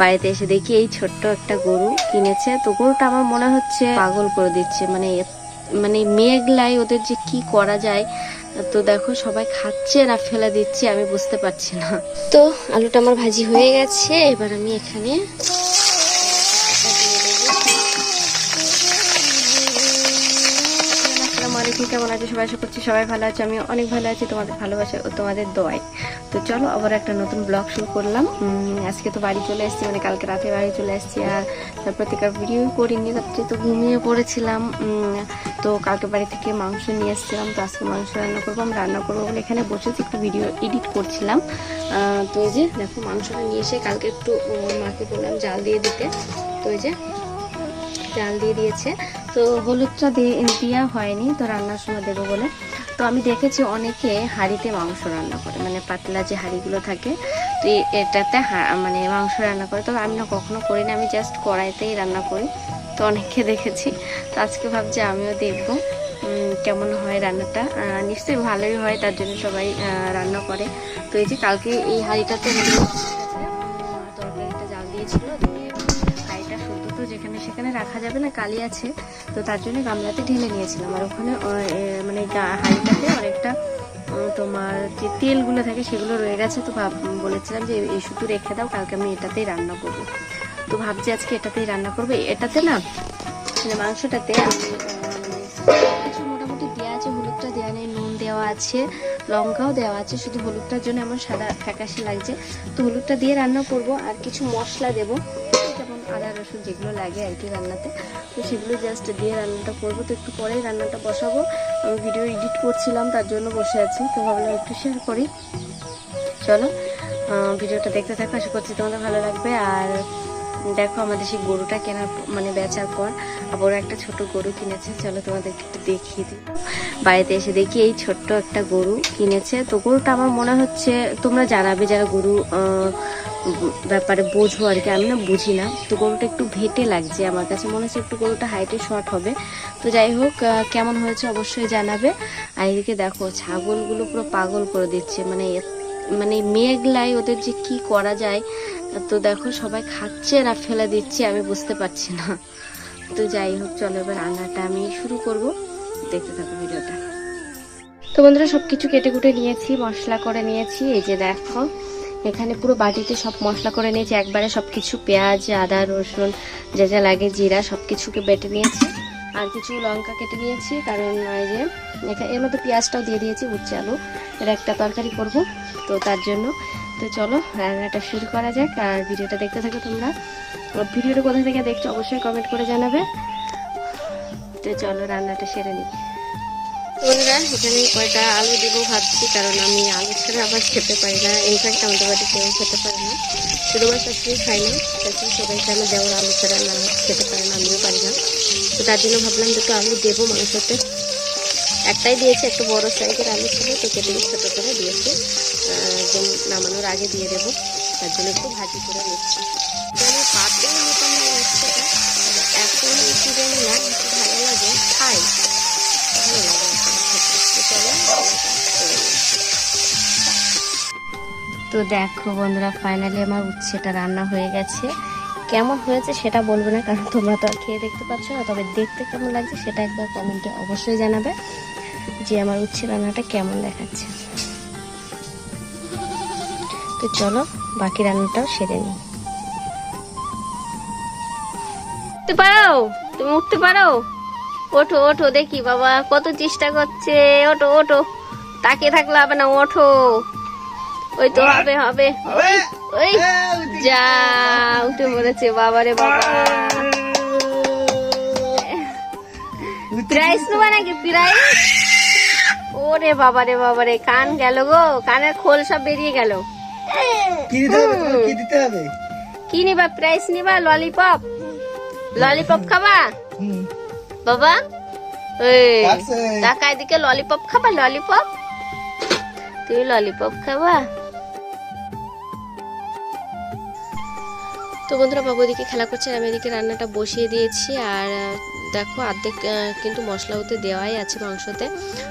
বাড়িতে এসে দেখি এই ছোট্ট একটা গরু কিনেছে। তো গরুটা আমার মনে হচ্ছে পাগল করে দিচ্ছে। মানে মানে মেঘলাই ওদের যে কি করা যায়, তো দেখো সবাই খাচ্ছে না, ফেলে দিচ্ছে, আমি বুঝতে পারছি না। তো আলুটা আমার ভাজি হয়ে গেছে, এবার আমি এখানে কেমন আছে? সবাই আশা করছি সবাই ভালো আছে। আমি অনেক ভালো আছি, তোমাদের ভালোবাসা ও তোমাদের দোয়াই তো চলো, আবার একটা নতুন ব্লগ শুরু করলাম। আজকে তো বাড়ি চলে এসেছি মানে কালকে রাতে বাড়ি চলে এসেছি, আর তারপর থেকে ভিডিও করিনি তারপরে তো ঘুমিয়ে পড়েছিলাম। তো কালকে বাড়ি থেকে মাংস নিয়ে এসেছিলাম, তো আজকে মাংস রান্না করব, আমি রান্না করব বলে এখানে বসেছি, একটু ভিডিও এডিট করছিলাম। তো এই যে, দেখো মাংসটা নিয়ে এসে কালকে একটু মাকে বললাম জাল দিয়ে দিতে। তো এই যে, জাল দিয়ে দিয়েছে। তো হলুদটা দিয়ে, দেওয়া হয়নি, তো রান্নার সময় দেবো বলে। তো আমি দেখেছি অনেকে হাঁড়িতে মাংস রান্না করে মানে পাতলা যে হাঁড়িগুলো থাকে, তো এটাতে মানে মাংস রান্না করে। তবে আমি না কখনো করি না আমি জাস্ট কড়াইতেই রান্না করি, তো অনেককে দেখেছি। তো আজকে ভাবছি আমিও দেখব কেমন হয় রান্নাটা। নিশ্চয়ই ভালোই হয়, তার জন্য সবাই রান্না করে। তো এই যে কালকে এই হাঁড়িটাতে তরকারিটা জাল দিয়েছিল যেখানে সেখানে রাখা যাবে না, কালি আছে। তো তার জন্য গামলাতে ঢেলে নিয়েছিলাম। আর ওখানে মানে হাঁড়িটাতে অনেকটা তোমার যে তেলগুলো থাকে সেগুলো রয়ে গেছে। তো ভাব, বলেছিলাম যে এই শুধু রেখে দাও, কালকে আমি এটাতেই রান্না করব। তো ভাবছি আজকে এটাতেই রান্না করব। এটাতে না মানে মাংসটাতে আমি মানে কিছু মোটামুটি দেওয়া আছে হলুদটা দেওয়া নেই, নুন দেওয়া আছে, লঙ্কাও দেওয়া আছে, শুধু হলুদটার জন্য আমার সাদা ফ্যাকাশে লাগছে। তো হলুদটা দিয়ে রান্না করব, আর কিছু মশলা দেব। আদা, রসুন যেগুলো লাগে আর কি রান্নাতে। তো সেগুলো জাস্ট দিয়ে রান্নাটা করব। তো একটু পরেই রান্নাটা বসাবো। আমি ভিডিও এডিট করছিলাম, তার জন্য বসে আছি। তো ভাবলাম একটু শেয়ার করি। চলো ভিডিওটা দেখতে থাকো। আশা করছি তোমাদের ভালো লাগবে। আর দেখো আমাদের সেই গরুটা কেনার মানে বেচার পর আবার একটা ছোট গরু কিনেছে। চলো তোমাদেরকে একটু দেখিয়ে দিই। বাড়িতে এসে দেখি এই ছোট্ট একটা গরু কিনেছে। তো গরুটা আমার মনে হচ্ছে, তোমরা জানাবে যারা গরু ব্যাপারে বোঝো আর কি, আমি না বুঝি না। তো গরুটা একটু ভেটে লাগছে, আমার কাছে মনে হচ্ছে একটু গরুটা হাইটে শর্ট হবে। তো যাই হোক কেমন হয়েছে অবশ্যই জানাবে। আর এদিকে দেখো, ছাগলগুলো পুরো পাগল করে দিচ্ছে মানে মানে মেঘলাই ওদের যে কি করা যায়, তো দেখো সবাই খাচ্ছে না ফেলে দিচ্ছে, আমি বুঝতে পারছি না। তো যাই হোক, চলো এবার রান্নাটা আমি শুরু করব। দেখতে থাকো ভিডিওটা। তো বন্ধুরা সব কিছু কেটে কুটে নিয়েছি, মশলা করে নিয়েছি, এই যে দেখো। এখানে পুরো বাটিতে সব মশলা করে নিয়েছি। একবারে সব কিছু পেঁয়াজ, আদা, রসুন, যা যা লাগে, জিরা সব কিছুকে বেটে নিয়েছি। আর কিছু লঙ্কা কেটে নিয়েছি, কারণ এই যে এর মধ্যে পেঁয়াজটাও দিয়ে দিয়েছি, উচ্ছে আলু। এর একটা তরকারি করব, তো তার জন্য। তো চলো, রান্নাটা শুরু করা যাক, আর ভিডিওটা দেখতে থাকো তোমরা। ভিডিওটা কোথা থেকে দেখছ, অবশ্যই কমেন্ট করে জানাবে। তো চলো, রান্নাটা সেরে নিই। বন্ধুরা, এখানে কয়টা আলু দেবো ভাবছি, কারণ আমি আলু ছাড়া আবার খেতে পারি না। ইনফ্যাক্ট আমাদের বাড়িতে কেউ খেতে পারে না। শুধু শাশুড়ি খাই না শাশুড়ি সবাই খায় না দেওয়ার আলু ছাড়া না, খেতে পারে না, আমিও পারি না। তো তার জন্য ভাবলাম দুটো আলু দেবো মাংসতে একটাই দিয়েছে, একটু বড় সাইজের আলু ছিল, তো কেটে ছোটো করে দিয়েছে। নামানোর আগে দিয়ে দেবো। তার জন্য একটু ভাজি করে নিচ্ছি। তো দেখো বন্ধুরা ফাইনালি আমার উচ্ছেটা রান্না হয়ে গেছে। কেমন হয়েছে সেটা বলব না, কারণ তোমরা তো আর খেয়ে দেখতে পাচ্ছ না, তবে দেখতে কেমন লাগছে সেটা একবার কমেন্টে অবশ্যই জানাবে যে আমার উচ্ছে রান্নাটা কেমন দেখাচ্ছে। তো চলো, বাকি রান্নাটাও সেরে নিই। উঠতে পারো? তুমি উঠতে পারো? ওঠো ওঠো দেখি বাবা, কত চেষ্টা করছে। ওঠো ওঠো। তাকিয়ে থাকলে হবে না, ওঠো। ওই তো হবে হবে। ওই যা উঠে পড়েছে বাবারে বাবা। প্রাইস নেবা নাকি প্রাইস ওরে বাবারে বাবারে কান গেল গো কানের খোল সব বেরিয়ে গেল। কি দিতে হবে কি দিতে হবে? কি নিবা প্রাইস নিবা? ললিপপ? ললিপপ খাবা? বাবা। টাকা এদিকে ললিপপ খাবা ললিপপ? তুই ললিপপ খাবা? তো বন্ধুরা বাবু এদিকে খেলা করছে আমি এদিকে রান্নাটা বসিয়ে দিয়েছি। আর দেখো অর্ধেক আহ, কিন্তু মশলা ওতে দেওয়াই আছে মাংসতে।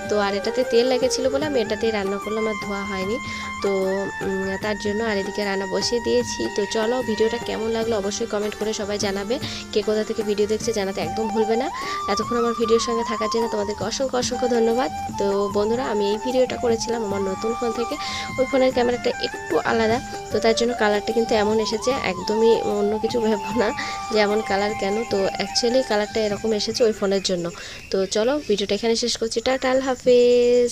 তো আর এটাতে তেল লেগেছিলো বলে আমি এটাতেই রান্না করলাম আর ধোয়া হয়নি। তো তার জন্য আর এদিকে রান্না বসিয়ে দিয়েছি। তো চলো ভিডিওটা কেমন লাগল অবশ্যই কমেন্ট করে সবাই জানাবে। কে কোথা থেকে ভিডিও দেখছে জানাতে একদম ভুলবে না। এতক্ষণ আমার ভিডিওর সঙ্গে থাকার জন্য তোমাদেরকে অসংখ্য অসংখ্য ধন্যবাদ। তো বন্ধুরা আমি এই ভিডিওটা করেছিলাম আমার নতুন ফোন থেকে। ওই ফোনের ক্যামেরাটা একটু আলাদা। তো তার জন্য কালারটা কিন্তু এমন এসেছে একদমই অন্য কিছু ভেবো না যে এমন কালার কেন? তো অ্যাকচুয়ালি কালারটা এরকম এসেছে ওই ফোনের জন্য। তো চলো ভিডিওটা এখানে শেষ করছি। টাটা হাফেজ।